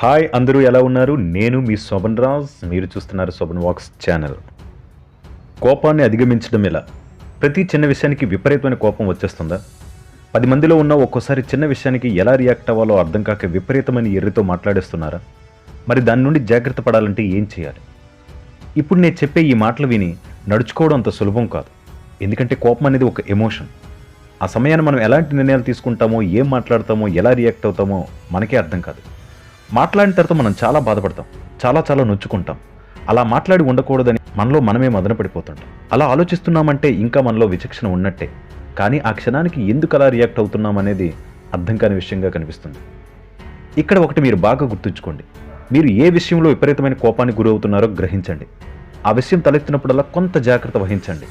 Hi అందరూ ఎలా ఉన్నారు? నేను మీ శోభన్ రాజ్. మీరు చూస్తున్నారు శోభన్ వాక్స్ ఛానల్. కోపాన్ని అధిగమించడం ఎలా? ప్రతి చిన్న విషయానికి విపరీతమైన కోపం వచ్చేస్తుందా? పది మందిలో ఉన్న ఒక్కోసారి చిన్న విషయానికి ఎలా రియాక్ట్ అవ్వాలో అర్థం కాక విపరీతమైన ఎర్రితో మాట్లాడేస్తున్నారా? మరి దాని నుండి జాగ్రత్త పడాలంటే ఏం చేయాలి? ఇప్పుడు నేను చెప్పే ఈ మాటలు విని నడుచుకోవడం అంత సులభం కాదు. ఎందుకంటే కోపం అనేది ఒక ఎమోషన్. ఆ సమయాన్ని మనం ఎలాంటి నిర్ణయాలు తీసుకుంటామో ఏం మాట్లాడతామో ఎలా రియాక్ట్ అవుతామో మనకే అర్థం కాదు. మాట్లాడిన తర్వాత మనం చాలా బాధపడతాం. చాలా చాలా నొచ్చుకుంటాం. అలా మాట్లాడి ఉండకూడదని మనలో మనమే మదన పడిపోతుంటాం. అలా ఆలోచిస్తున్నామంటే ఇంకా మనలో విచక్షణ ఉన్నట్టే. కానీ ఆ క్షణానికి ఎందుకు అలా రియాక్ట్ అవుతున్నాం అనేది అర్థం కాని విషయంగా కనిపిస్తుంది. ఇక్కడ ఒకటి మీరు బాగా గుర్తుంచుకోండి. మీరు ఏ విషయంలో విపరీతమైన కోపానికి గురవుతున్నారో గ్రహించండి. ఆ విషయం తలెత్తినప్పుడల్లా కొంత జాగ్రత్త వహించండి.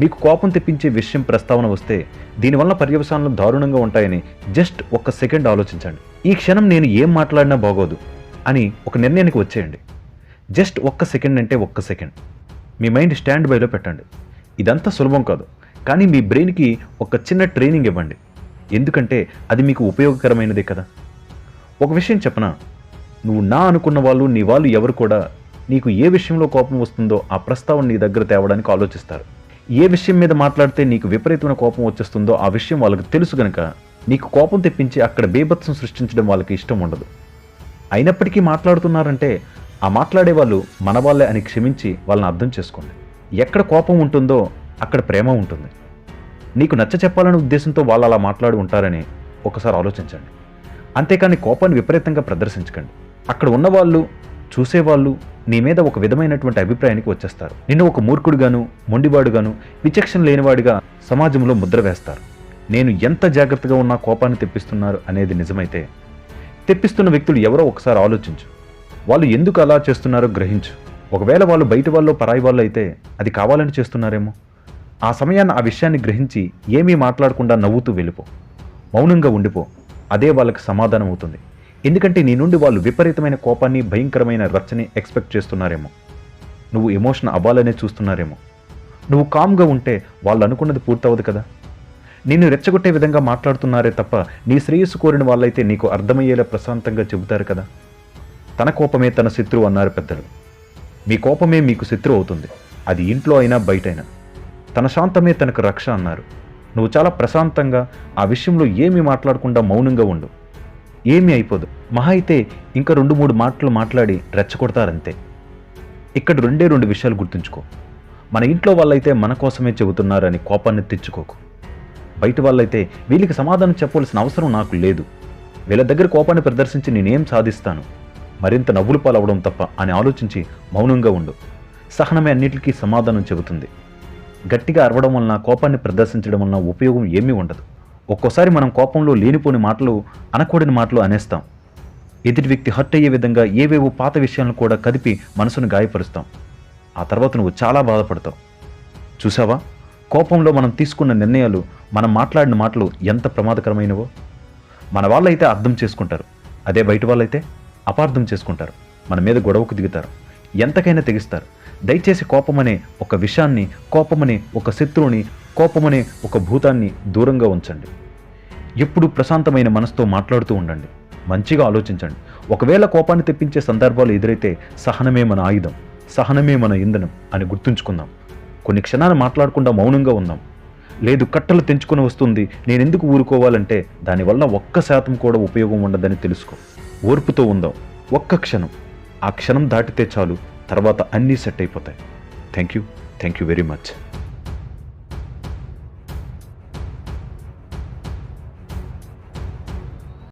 మీకు కోపం తెప్పించే విషయం ప్రస్తావన వస్తే దీనివల్ల పర్యవసానాలు దారుణంగా ఉంటాయని జస్ట్ ఒక్క సెకండ్ ఆలోచించండి. ఈ క్షణం నేను ఏం మాట్లాడినా బాగోదు అని ఒక నిర్ణయానికి వచ్చేయండి. జస్ట్ ఒక్క సెకండ్ అంటే ఒక్క సెకండ్. మీ మైండ్ స్టాండ్ బైలో పెట్టండి. ఇదంతా సులభం కాదు. కానీ మీ బ్రెయిన్కి ఒక చిన్న ట్రైనింగ్ ఇవ్వండి. ఎందుకంటే అది మీకు ఉపయోగకరమైనదే కదా. ఒక విషయం చెప్పనా? నువ్వు నా అనుకున్న వాళ్ళు నీ వాళ్ళు ఎవరు కూడా నీకు ఏ విషయంలో కోపం వస్తుందో ఆ ప్రస్తావన నీ దగ్గర తేవడానికి ఆలోచిస్తారు. ఏ విషయం మీద మాట్లాడితే నీకు విపరీతమైన కోపం వచ్చేస్తుందో ఆ విషయం వాళ్ళకి తెలుసు గనక నీకు కోపం తెప్పించి అక్కడ బీభత్సం సృష్టించడం వాళ్ళకి ఇష్టం ఉండదు. అయినప్పటికీ మాట్లాడుతున్నారంటే ఆ మాట్లాడే వాళ్ళు మన వాళ్ళే అని క్షమించి వాళ్ళని అర్థం చేసుకోండి. ఎక్కడ కోపం ఉంటుందో అక్కడ ప్రేమ ఉంటుంది. నీకు నచ్చ చెప్పాలనే ఉద్దేశంతో వాళ్ళు అలా మాట్లాడి ఉంటారని ఒకసారి ఆలోచించండి. అంతేకాని కోపాన్ని విపరీతంగా ప్రదర్శించకండి. అక్కడ ఉన్నవాళ్ళు చూసేవాళ్ళు నీ మీద ఒక విధమైనటువంటి అభిప్రాయానికి వచ్చేస్తారు. నిన్ను ఒక మూర్ఖుడుగాను మొండివాడుగాను విచక్షణ లేనివాడిగా సమాజంలో ముద్ర వేస్తారు. నేను ఎంత జాగ్రత్తగా ఉన్నా కోపాన్ని తెప్పిస్తున్నారు అనేది నిజమైతే తెప్పిస్తున్న వ్యక్తులు ఎవరో ఒకసారి ఆలోచించు. వాళ్ళు ఎందుకు అలా చేస్తున్నారో గ్రహించు. ఒకవేళ వాళ్ళు బయట వాళ్ళు పరాయి వాళ్ళు అయితే అది కావాలని చేస్తున్నారేమో? ఆ సమయాన్ని ఆ విషయాన్ని గ్రహించి ఏమీ మాట్లాడకుండా నవ్వుతూ వెళ్ళిపో. మౌనంగా ఉండిపో. అదే వాళ్ళకి సమాధానం అవుతుంది. ఎందుకంటే నీ నుండి వాళ్ళు విపరీతమైన కోపాన్ని భయంకరమైన రచ్చని ఎక్స్పెక్ట్ చేస్తున్నారేమో. నువ్వు ఎమోషన్ అవ్వాలనే చూస్తున్నారేమో. నువ్వు కామ్గా ఉంటే వాళ్ళు అనుకున్నది పూర్తవదు కదా? నిన్ను రెచ్చగొట్టే విధంగా మాట్లాడుతున్నారే తప్ప నీ శ్రేయస్సు కోరిన వాళ్ళైతే నీకు అర్థమయ్యేలా ప్రశాంతంగా చెబుతారు కదా. తన కోపమే తన శత్రువు అన్నారు పెద్దలు. మీ కోపమే మీకు శత్రువు అవుతుంది. అది ఇంట్లో అయినా బయటైనా. తన శాంతమే తనకు రక్ష అన్నారు. నువ్వు చాలా ప్రశాంతంగా ఆ విషయంలో ఏమీ మాట్లాడకుండా మౌనంగా ఉండు. ఏమీ అయిపోదు. మహా అయితే ఇంకా రెండు మూడు మాటలు మాట్లాడి రెచ్చగొడతారంతే. ఇక్కడ రెండే రెండు విషయాలు గుర్తుంచుకో. మన ఇంట్లో వాళ్ళైతే మన కోసమే చెబుతున్నారని కోపాన్ని తెచ్చుకోకు. బయట వాళ్ళైతే వీళ్ళకి సమాధానం చెప్పవలసిన అవసరం నాకు లేదు. వీళ్ళ దగ్గర కోపాన్ని ప్రదర్శించి నేనేం సాధిస్తాను? మరింత నవ్వులు పాలవడం తప్ప అని ఆలోచించి మౌనంగా ఉండు. సహనమే అన్నిటికీ సమాధానం చెబుతుంది. గట్టిగా అరవడం వలన కోపాన్ని ప్రదర్శించడం వలన ఉపయోగం ఏమీ ఉండదు. ఒక్కోసారి మనం కోపంలో లేనిపోని మాటలు అనకూడని మాటలు అనేస్తాం. ఎదుటి వ్యక్తి హర్ట్ అయ్యే విధంగా ఏవేవో పాత విషయాలను కూడా కదిపి మనసును గాయపరుస్తాం. ఆ తర్వాత నువ్వు చాలా బాధపడతావు. చూసావా? కోపంలో మనం తీసుకున్న నిర్ణయాలు మనం మాట్లాడిన మాటలు ఎంత ప్రమాదకరమైనవో? మన వాళ్ళైతే అర్థం చేసుకుంటారు. అదే బయట వాళ్ళైతే అపార్థం చేసుకుంటారు. మన మీద గొడవకు దిగుతారు. ఎంతకైనా తెగిస్తారు. దయచేసి కోపమనే ఒక విషయాన్ని కోపమనే ఒక శత్రువుని కోపమనే ఒక భూతాన్ని దూరంగా ఉంచండి. ఎప్పుడు ప్రశాంతమైన మనసుతో మాట్లాడుతూ ఉండండి. మంచిగా ఆలోచించండి. ఒకవేళ కోపాన్ని తెప్పించే సందర్భాలు ఎదురైతే సహనమే మన ఆయుధం సహనమే మన ఇంధనం అని గుర్తుంచుకుందాం. కొన్ని క్షణాలు మాట్లాడకుండా మౌనంగా ఉందాం లేదు కట్టలు తెంచుకొని వస్తుంది. నేనెందుకు ఊరుకోవాలంటే దానివల్ల ఒక్క శాతం కూడా ఉపయోగం ఉండదని తెలుసుకో. ఓర్పుతో ఉందాం. ఒక్క క్షణం. ఆ క్షణం దాటితే చాలు. తర్వాత అన్నీ సెట్ అయిపోతాయి. Thank you thank you very much.